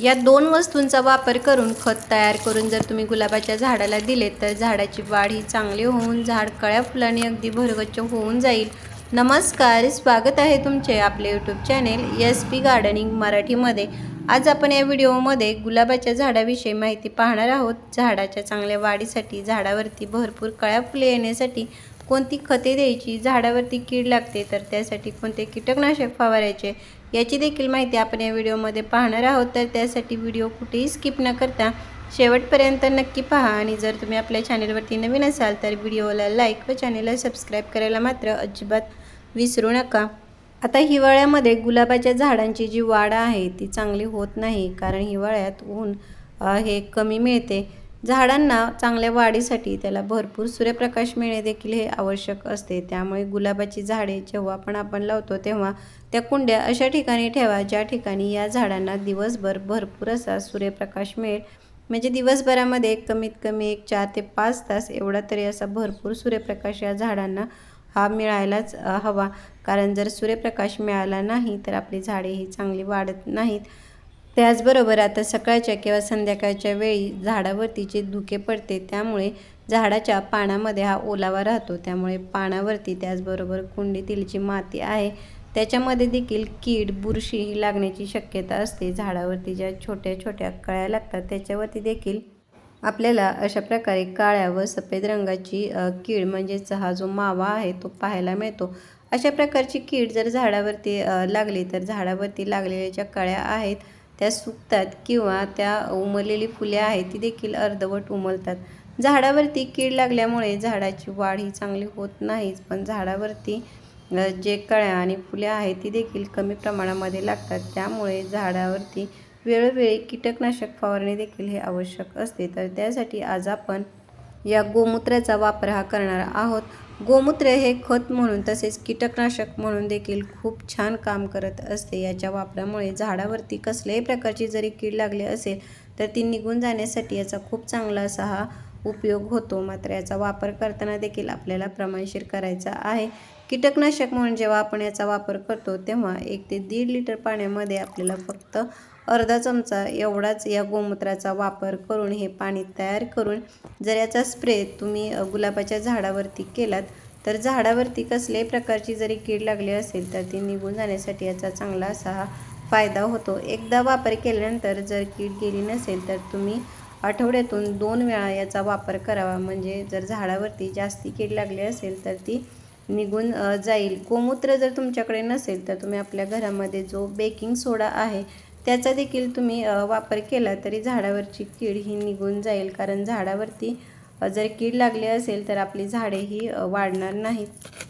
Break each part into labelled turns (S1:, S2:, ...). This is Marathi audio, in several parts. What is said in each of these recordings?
S1: या दोन वस्तूंचा वापर करून खत तयार करून जर तुम्ही गुलाबाच्या झाडाला दिले तर झाडाची वाढ ही चांगली होऊन झाड कळ्या फुलाने अगदी भरगच्च होऊन जाईल. नमस्कार स्वागत आहे तुमचे आपले YouTube channel S P gardening मराठीमध्ये. आज आपण या व्हिडिओमध्ये गुलाबाच्या झाडाविषयी माहिती पाहणार आहोत. झाडाच्या चांगल्या वाढीसाठी झाडावरती भरपूर कळ्या फुले येण्यासाठी कोणती खते द्यायची झाडावरती कीड लागते तर त्यासाठी कोणते कीटकनाशक फवारायचे याची देखील माहिती आपण या व्हिडिओमध्ये पाहणार आहोत. तर त्यासाठी व्हिडिओ कुठेही स्किप न करता शेवटपर्यंत नक्की पहा. आणि जर तुम्ही आपल्या चॅनेलवरती नवीन असाल तर व्हिडिओला लाईक व चॅनेलला सबस्क्राईब करायला मात्र अजिबात विसरू नका. आता हिवाळ्यामध्ये गुलाबाच्या झाडांची जी वाढ आहे ती चांगली होत नाही कारण हिवाळ्यात ऊन हे कमी मिळते. झाडांना चांगल्या वाढीसाठी त्याला भरपूर सूर्यप्रकाश मिळणे देखील हे आवश्यक असते. त्यामुळे गुलाबाची झाडे जेव्हा पण आपण लावतो तेव्हा त्या कुंड्या अशा ठिकाणी ठेवा ज्या ठिकाणी या झाडांना दिवसभर भरपूर असा सूर्यप्रकाश मिळेल. म्हणजे दिवसभरामध्ये कमीत कमी एक चार ते पाच तास एवढा तरी असा भरपूर सूर्यप्रकाश या झाडांना हा मिळायलाच हवा. कारण जर सूर्यप्रकाश मिळाला नाही तर आपली झाडे ही चांगली वाढत नाहीत. त्याचबरोबर आता सकाळच्या किंवा संध्याकाळच्या वेळी झाडावरती जे धुके पडते त्यामुळे झाडाच्या पानामध्ये हा ओलावा राहतो. त्यामुळे पानावरती त्याचबरोबर कुंडीतील जी माती आहे. त्याच्यामध्ये देखील कीड बुरशी ही लागण्याची शक्यता असते. झाडावरती ज्या छोट्या छोट्या कळ्या लागतात त्याच्यावरती देखील आपल्याला अशा प्रकारे काळ्या व सफेद रंगाची कीड म्हणजेच हा जो मावा आहे तो पाहायला मिळतो. अशा प्रकारची कीड जर झाडावरती लागली तर झाडावरती लागलेल्या ज्या कळ्या आहेत त्या सुकतात किंवा त्या उमललेली फुले आहेत ती देखील अर्धवट उमलतात. झाडावरती कीड लागल्यामुळे झाडाची वाढ ही चांगली होत नाहीच पण झाडावरती जे कळ्या आणि फुले आहेत ती देखील कमी प्रमाणामध्ये लागतात. त्यामुळे झाडावरती वेळोवेळी कीटकनाशक फवारणी देखील हे आवश्यक असते. तर त्यासाठी आज आपण या गोमूत्राचा वापर हा करणार आहोत. गोमूत्र हे खत म्हणून तसेच कीटकनाशक म्हणून देखील खूप छान काम करत असते. याच्या वापरामुळे झाडावरती कसल्याही प्रकारची जरी कीड लागली असेल तर ती निघून जाण्यासाठी याचा खूप चांगला असा हा उपयोग होतो. मात्र याचा वापर करताना देखील आपल्याला प्रमाणशीर करायचा आहे. कीटकनाशक म्हणून जेव्हा आपण याचा वापर करतो तेव्हा एक ते दीड लिटर पाण्यामध्ये आपल्याला फक्त अर्धा चमचा एवढाच या गोमूत्राचा वापर करून हे पाणी तयार करून जर याचा स्प्रे तुम्ही गुलाबाच्या झाडावरती केलात तर झाडावरती कसल्याही प्रकारची जरी कीड लागली असेल तर ती निघून जाण्यासाठी याचा चांगला असा हा फायदा होतो. एकदा वापर केल्यानंतर जर कीड गेली नसेल तर तुम्ही आठवड्यातून दोन वेळा याचा वापर करावा. म्हणजे जर झाडावरती जास्ती कीड लागली असेल तर ती निघून जाईल. गोमूत्र जर तुमच्याकडे नसेल तर तुम्ही आपल्या घरामध्ये जो बेकिंग सोडा आहे त्याचा देखील तुम्ही वापर केला तरी झाडावरची कीड ही निघून जाईल. कारण झाडावरती जर कीड लागली असेल तर आपली झाडे ही वाढणार नाहीत.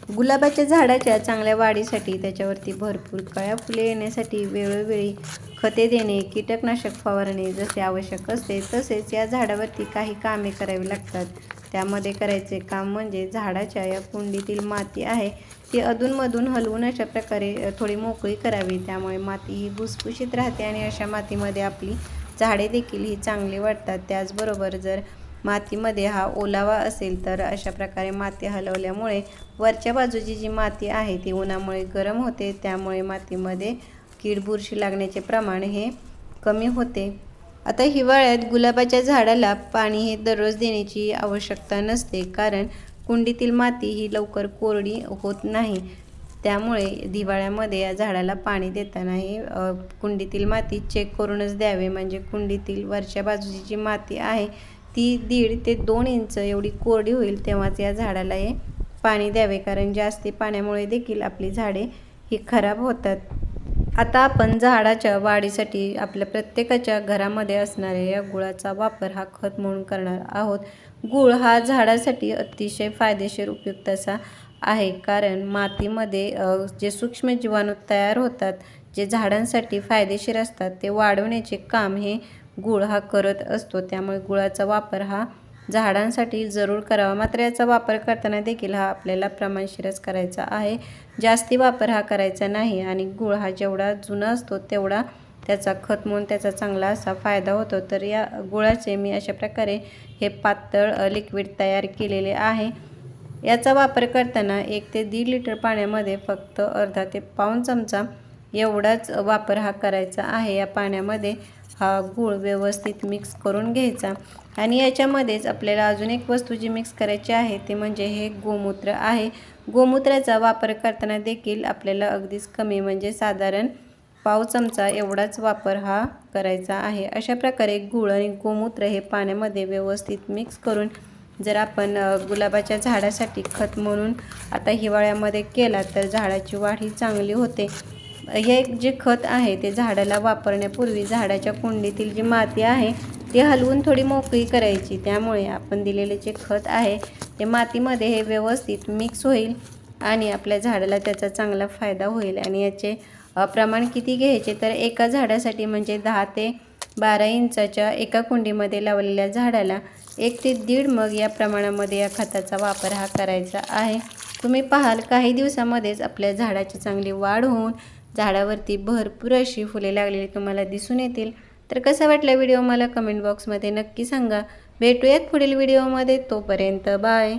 S1: गुलाबाच्या झाडाच्या चांगल्या वाढीसाठी त्याच्यावरती भरपूर कळ्या फुले येण्यासाठी वेळोवेळी खते देणे कीटकनाशक फवारणे जसे आवश्यक असते तसेच या झाडावरती काही कामे करावी लागतात. त्यामध्ये करायचे काम म्हणजे झाडाच्या या कुंडीतील माती आहे ती अधूनमधून हलवून अशा प्रकारे थोडी मोकळी करावी. त्यामुळे माती ही भुसभुशीत राहते आणि अशा मातीमध्ये आपली झाडे देखील ही चांगली वाढतात. त्याचबरोबर जर मातीमध्ये हा ओलावा असेल तर अशा प्रकारे माती हलवल्यामुळे वरच्या बाजूची जी माती आहे ती उन्हामुळे गरम होते. त्यामुळे मातीमध्ये कीड बुरशी लागण्याचे प्रमाण हे कमी होते. आता हिवाळ्यात गुलाबाच्या झाडाला पाणी हे दररोज देण्याची आवश्यकता नसते कारण कुंडीतील माती ही लवकर कोरडी होत नाही. त्यामुळे हिवाळ्यामध्ये या झाडाला पाणी देताना हे कुंडीतील माती चेक करूनच द्यावे. म्हणजे कुंडीतील वरच्या बाजूची जी माती आहे ती दीड ते दोन इंच एवढी कोरडी होईल तेव्हाच या झाडाला हे पाणी द्यावे. कारण जास्ती पाण्यामुळे देखील आपली झाडे ही खराब होतात. आता आपण झाडाच्या वाढीसाठी आपल्या प्रत्येकाच्या घरामध्ये असणाऱ्या या गुळाचा वापर हा खत म्हणून करणार आहोत. गुळ हा झाडासाठी अतिशय फायदेशीर उपयुक्त असा आहे. कारण मातीमध्ये जे सूक्ष्म जीवाणू तयार होतात जे झाडांसाठी फायदेशीर असतात ते वाढवण्याचे काम हे गुळ हा करत असतो. त्यामुळे गुळाचा वापर हा झाडांसाठी जरूर करावा. मात्र याचा वापर करताना देखील हा आपल्याला प्रमाणशीरच करायचा आहे. जास्ती वापर हा करायचा नाही आणि गुळ हा जेवढा जुना असतो तेवढा त्याचा खत म्हणून त्याचा चांगला असा फायदा होतो. तर या गुळाचे मी अशा प्रकारे हे पातळ लिक्विड तयार केलेले आहे. याचा वापर करताना एक ते दीड लिटर पाण्यामध्ये फक्त अर्धा ते पाऊण चमचा एवढाच वापर हा करायचा आहे. या पाण्यामध्ये हा गूळ व्यवस्थित मिक्स करून घ्यायचा. आणि याच्यामध्येच आपल्याला अजून एक वस्तू जी मिक्स करायची आहे ते म्हणजे हे गोमूत्र आहे. गोमूत्राचा वापर करताना देखील आपल्याला अगदीच कमी म्हणजे साधारण पाव चमचा एवढाच वापर हा करायचा आहे. अशा प्रकारे गूळ आणि गोमूत्र हे पाण्यामध्ये व्यवस्थित मिक्स करून जर आपण गुलाबाच्या झाडासाठी खत म्हणून आता हिवाळ्यामध्ये केला तर झाडाची वाढ ही चांगली होते. हे जे खत आहे ते झाडाला वापरण्यापूर्वी झाडाच्या कुंडीतील जी माती आहे ती हलवून थोडी मोकळी करायची. त्यामुळे आपण दिलेले जे खत आहे ते मातीमध्ये हे व्यवस्थित मिक्स होईल आणि आपल्या झाडाला त्याचा चांगला फायदा होईल. आणि याचे प्रमाण किती घ्यायचे तर एका झाडासाठी म्हणजे दहा ते बारा इंचाच्या एका कुंडीमध्ये लावलेल्या झाडाला एक ते दीड मग या प्रमाणामध्ये या खताचा वापर हा करायचा आहे. तुम्ही पाहाल काही दिवसामध्येच आपल्या झाडाची चांगली वाढ होऊन झाडावरती भरपूर अशी फुले लागलेली तुम्हाला दिसून येतील. तर कसा वाटला व्हिडिओ मला कमेंट बॉक्समध्ये नक्की सांगा. भेटूयात पुढील व्हिडिओमध्ये. तोपर्यंत बाय.